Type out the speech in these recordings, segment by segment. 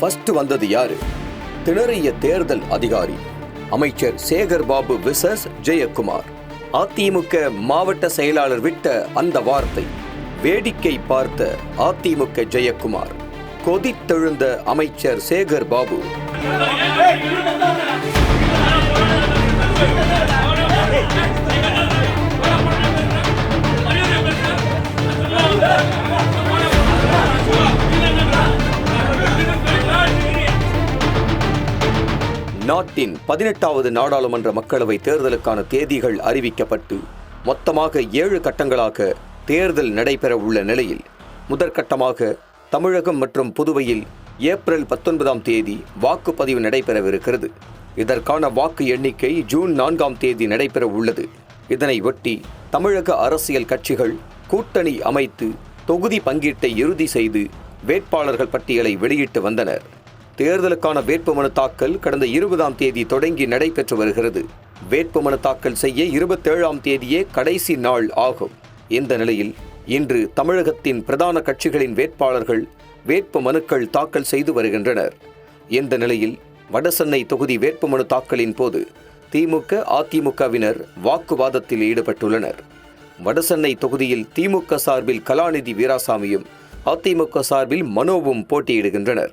First வந்தது யாரு? திணறிய தேர்தல் அதிகாரி அமைச்சர் சேகர் பாபு விசஸ் ஜெயக்குமார். அதிமுக மாவட்ட செயலாளர் விட்ட அந்த வார்த்தை வேடிக்கை பார்த்த அதிமுக ஜெயக்குமார். கொதித்தெழுந்த அமைச்சர் சேகர் பாபு. நாட்டின் பதினெட்டாவது நாடாளுமன்ற மக்களவை தேர்தலுக்கான தேதிகள் அறிவிக்கப்பட்டு மொத்தமாக ஏழு கட்டங்களாக தேர்தல் நடைபெற உள்ள நிலையில் முதற்கட்டமாக தமிழகம் மற்றும் புதுவையில் ஏப்ரல் பத்தொன்பதாம் தேதி வாக்குப்பதிவு நடைபெறவிருக்கிறது. இதற்கான வாக்கு எண்ணிக்கை ஜூன் நான்காம் தேதி நடைபெற உள்ளது. இதனை ஒட்டி தமிழக அரசியல் கட்சிகள் கூட்டணி அமைத்து தொகுதி பங்கீட்டை இறுதி செய்து வேட்பாளர்கள் பட்டியலை வெளியிட்டு வந்தனர். தேர்தலுக்கான வேட்புமனு தாக்கல் கடந்த இருபதாம் தேதி தொடங்கி நடைபெற்று வருகிறது. வேட்புமனு தாக்கல் செய்ய இருபத்தேழாம் தேதியே கடைசி நாள் ஆகும். இந்த நிலையில் இன்று தமிழகத்தின் பிரதான கட்சிகளின் வேட்பாளர்கள் வேட்பு மனுக்கள் தாக்கல் செய்து வருகின்றனர். இந்த நிலையில் வடசென்னை தொகுதி வேட்புமனு தாக்கலின் போது திமுக அதிமுகவினர் வாக்குவாதத்தில் ஈடுபட்டுள்ளனர். வடசென்னை தொகுதியில் திமுக சார்பில் கலாநிதி வீராசாமியும் அதிமுக சார்பில் மனோவும் போட்டியிடுகின்றனர்.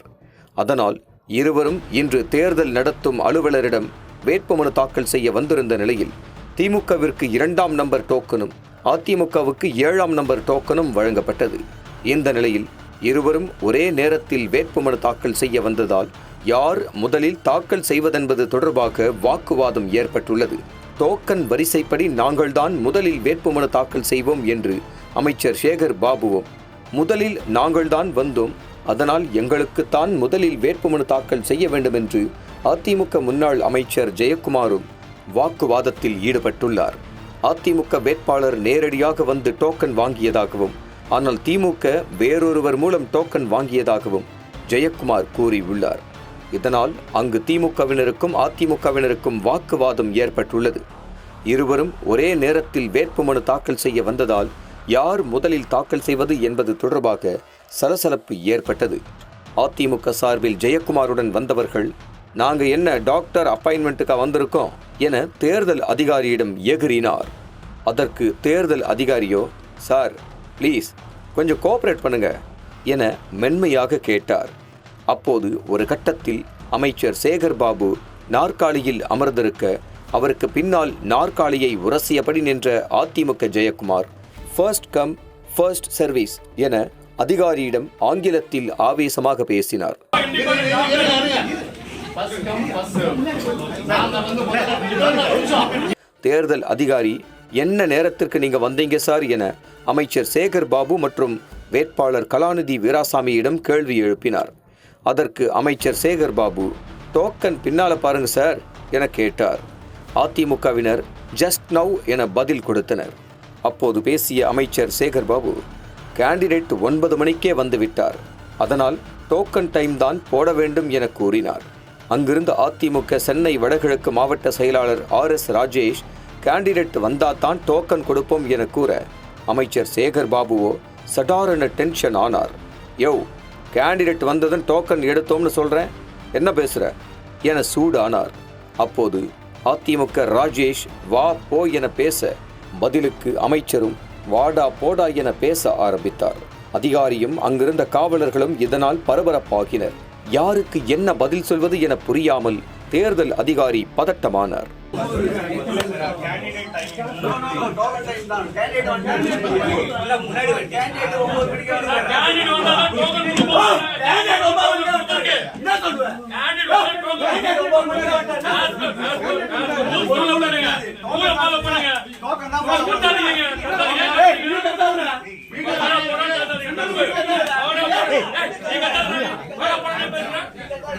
அதனால் இருவரும் இன்று தேர்தல் நடத்தும் அலுவலரிடம் வேட்புமனு தாக்கல் செய்ய வந்திருந்த நிலையில் திமுகவிற்கு இரண்டாம் நம்பர் டோக்கனும் அதிமுகவுக்கு ஏழாம் நம்பர் டோக்கனும் வழங்கப்பட்டது. இந்த நிலையில் இருவரும் ஒரே நேரத்தில் வேட்புமனு தாக்கல் செய்ய வந்ததால் யார் முதலில் தாக்கல் செய்வதென்பது தொடர்பாக வாக்குவாதம் ஏற்பட்டுள்ளது. டோக்கன் வரிசைப்படி நாங்கள்தான் முதலில் வேட்புமனு தாக்கல் செய்வோம் என்று அமைச்சர் சேகர் பாபுவும் முதலில் நாங்கள்தான் வந்தோம் அதனால் எங்களுக்குத்தான் முதலில் வேட்புமனு தாக்கல் செய்ய வேண்டும் என்று அதிமுக முன்னாள் அமைச்சர் ஜெயக்குமாரும் வாக்குவாதத்தில் ஈடுபட்டுள்ளார். அதிமுக வேட்பாளர் நேரடியாக வந்து டோக்கன் வாங்கியதாகவும் ஆனால் திமுக வேறொருவர் மூலம் டோக்கன் வாங்கியதாகவும் ஜெயக்குமார் கூறியுள்ளார். இதனால் அங்கு திமுகவினருக்கும் அதிமுகவினருக்கும் வாக்குவாதம் ஏற்பட்டுள்ளது. இருவரும் ஒரே நேரத்தில் வேட்புமனு தாக்கல் செய்ய வந்ததால் யார் முதலில் தாக்கல் செய்வது என்பது தொடர்பாக சலசலப்பு ஏற்பட்டது. அதிமுக சார்பில் ஜெயக்குமாருடன் வந்தவர்கள் நாங்கள் என்ன டாக்டர் அப்பாயின்மெண்ட்டுக்காக வந்திருக்கோம் என தேர்தல் அதிகாரியிடம் எகிறினார். அதற்கு தேர்தல் அதிகாரியோ சார் ப்ளீஸ் கொஞ்சம் கோஆப்ரேட் பண்ணுங்க என மென்மையாக கேட்டார். அப்போது ஒரு கட்டத்தில் அமைச்சர் சேகர் பாபு நாற்காலியில் அமர்ந்திருக்க அவருக்கு பின்னால் நாற்காலியை உரசியபடி நின்ற AIADMK Jayakumar first come first service என அதிகாரியிடம் ஆங்கிலத்தில் ஆவேசமாக பேசினார். தேர்தல் அதிகாரி என்ன நேரத்திற்கு நீங்கள் வந்தீங்க சார் என அமைச்சர் சேகர் பாபு மற்றும் வேட்பாளர் கலாநிதி வீராசாமியிடம் கேள்வி எழுப்பினார். அதற்கு அமைச்சர் சேகர் பாபு டோக்கன் பின்னால பாருங்க சார் என கேட்டார். அதிமுகவினர் ஜஸ்ட் நவ் என பதில் கொடுத்தனர். அப்போது பேசிய அமைச்சர் சேகர் பாபு கேண்டிடேட் ஒன்பது மணிக்கே வந்துவிட்டார் அதனால் டோக்கன் டைம் தான் போட வேண்டும் என கூறினார். அங்கிருந்த அதிமுக சென்னை வடகிழக்கு மாவட்ட செயலாளர் ஆர் எஸ் ராஜேஷ் கேண்டிடேட் வந்தால் தான் டோக்கன் கொடுப்போம் என கூற அமைச்சர் சேகர் பாபுவோ சடாரன டென்ஷன் ஆனார். யோ கேண்டிடேட் வந்ததும் டோக்கன் எடுத்தோம்னு சொல்கிறேன் என்ன பேசுகிற என சூடானார். அப்போது அதிமுக ராஜேஷ் வா போ என பேச பதிலுக்கு அமைச்சரும் வாடா போடா என பேச ஆரம்பித்தார். அதிகாரியும் அங்கிருந்த காவலர்களும் இதனால் பரபரப்பாகினர். யாருக்கு என்ன பதில் சொல்வது என புரியாமல் தேர்தல் அதிகாரி பதட்டமானார். கேண்டிடேட் வந்தாதான் டோக்கன் கொடுப்போம். கேண்டிடேட் வந்தாதான் ரூல்ஸ் follow பண்ணுங்க. ரூலை follow பண்ணுங்க. கொடுத்தாதீங்க. கொடுத்தாதீங்க. வாடா, போடான்னு கத்தாதீங்க. வாடா, போடா. ஏய், நீ கத்தாதீங்க. வாடா, போடான்னு பேசுற.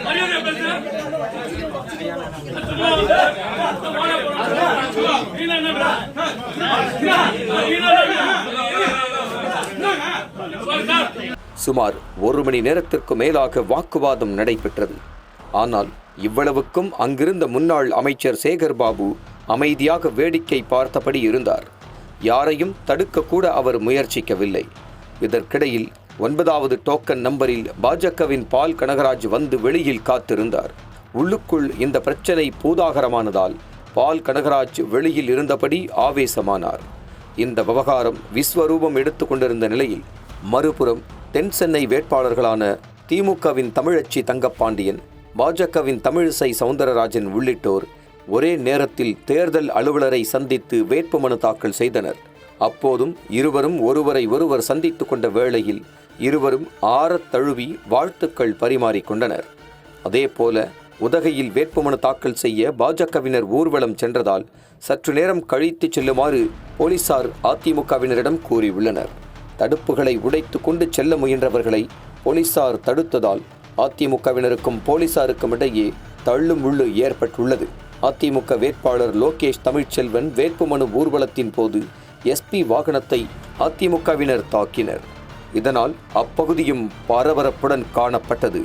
மரியாதையா பேசுற. சும்மா வந்து, வாடா, போடா. நீ என்ன என்ன? நீ என்ன சார் சுமார் ஒரு மணி நேரத்திற்கு மேலாக வாக்குவாதம் நடைபெற்றது. ஆனால் இவ்வளவுக்கும் அங்கிருந்த முன்னாள் அமைச்சர் சேகர் பாபு அமைதியாக வேடிக்கை பார்த்தபடி இருந்தார். யாரையும் தடுக்கக்கூட அவர் முயற்சிக்கவில்லை. இதற்கிடையில் ஒன்பதாவது டோக்கன் நம்பரில் பாஜகவின் பால் கனகராஜ் வந்து வெளியில் காத்திருந்தார். உள்ளுக்குள் இந்த பிரச்சனை பூதாகரமானதால் பால் கனகராஜ் வெளியில் இருந்தபடி ஆவேசமானார். இந்த விவகாரம் விஸ்வரூபம் எடுத்து கொண்டிருந்த நிலையில் மறுபுறம் தென் சென்னை வேட்பாளர்களான திமுகவின் தமிழச்சி தங்கப்பாண்டியன் பாஜகவின் தமிழிசை சவுந்தரராஜன் உள்ளிட்டோர் ஒரே நேரத்தில் தேர்தல் அலுவலரை சந்தித்து வேட்புமனு தாக்கல் செய்தனர். அப்போதும் இருவரும் ஒருவரை ஒருவர் சந்தித்து கொண்ட வேளையில் இருவரும் ஆறத் தழுவி வாழ்த்துக்கள் பரிமாறிக்கொண்டனர் அதேபோல உதகையில் வேட்புமனு தாக்கல் செய்ய பாஜகவினர் ஊர்வலம் சென்றதால் சற்று நேரம் கழித்து செல்லுமாறு போலீசார் அதிமுகவினரிடம் கூறியுள்ளனர். தடுப்புகளை உடைத்து கொண்டு செல்ல முயன்றவர்களை போலீசார் தடுத்ததால் அதிமுகவினருக்கும் போலீசாருக்கும் இடையே தள்ளும் உள்ளு ஏற்பட்டுள்ளது. அதிமுக வேட்பாளர் லோகேஷ் தமிழ்ச்செல்வன் வேட்புமனு ஊர்வலத்தின் போது எஸ்பி வாகனத்தை அதிமுகவினர் தாக்கினர். இதனால் அப்பகுதியும் பரபரப்புடன் காணப்பட்டது.